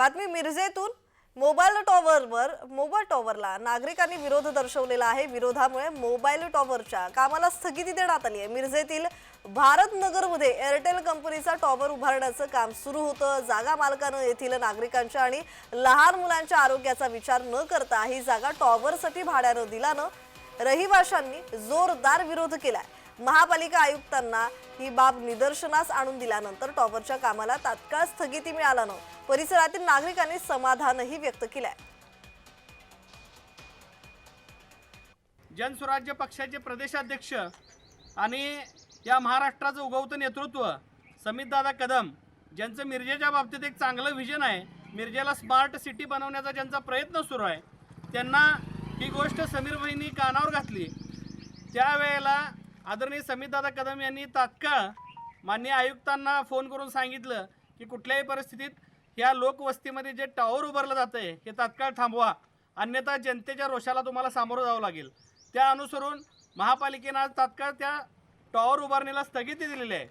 बातमी मिरजेतून mobile टॉवरवर mobile टॉवरला नागरिकांनी विरोध दर्शवलेला आहे. विरोधामुळे मोबाईल टॉवरच्या कामाला स्थगिती देण्यात आली आहे. मिरजेतील भारत नगरमध्ये एअरटेल कंपनीचा टॉवर उभारण्याचं काम सुरू होतं. जागा मालकानं येथील नागरिकांच्या आणि लहान मुलांच्या आरोग्याचा विचार न करता ही जागा टॉवरसाठी भाड्यानं दिल्यानं रहिवाशांनी जोरदार विरोध केलाय. महापालिका आयुक्तांना ही बाब निदर्शनास आणून दिल्यानंतर टॉवरच्या कामाला तात्काळ स्थगिती मिळाल्यानं परिसरातील नागरिकांनी समाधानही व्यक्त केलंय. जनस्वराज्य पक्षाचे प्रदेशाध्यक्ष आणि या महाराष्ट्राचं उगवतं नेतृत्व समितदादा कदम ज्यांचं मिरजेच्या बाबतीत एक चांगलं विजन आहे मिरजेला स्मार्ट सिटी बनवण्याचा ज्यांचा प्रयत्न सुरू आहे त्यांना ही गोष्ट समीर बहिणी कानावर घातली. त्यावेळेला आदरणीय समितदादा कदम यांनी तात्काळ मान्य आयुक्तांना फोन करून सांगितलं की कुठल्याही परिस्थितीत ह्या लोकवस्तीमध्ये जे टॉवर उभारलं जातं आहे हे तात्काळ थांबवा. अन्यथा जनतेच्या रोषाला तुम्हाला सामोरं जावं लागेल. त्या अनुसरून महापालिकेनं आज तात्काळ त्या टॉवर उभारणीला स्थगिती दिलेली आहे.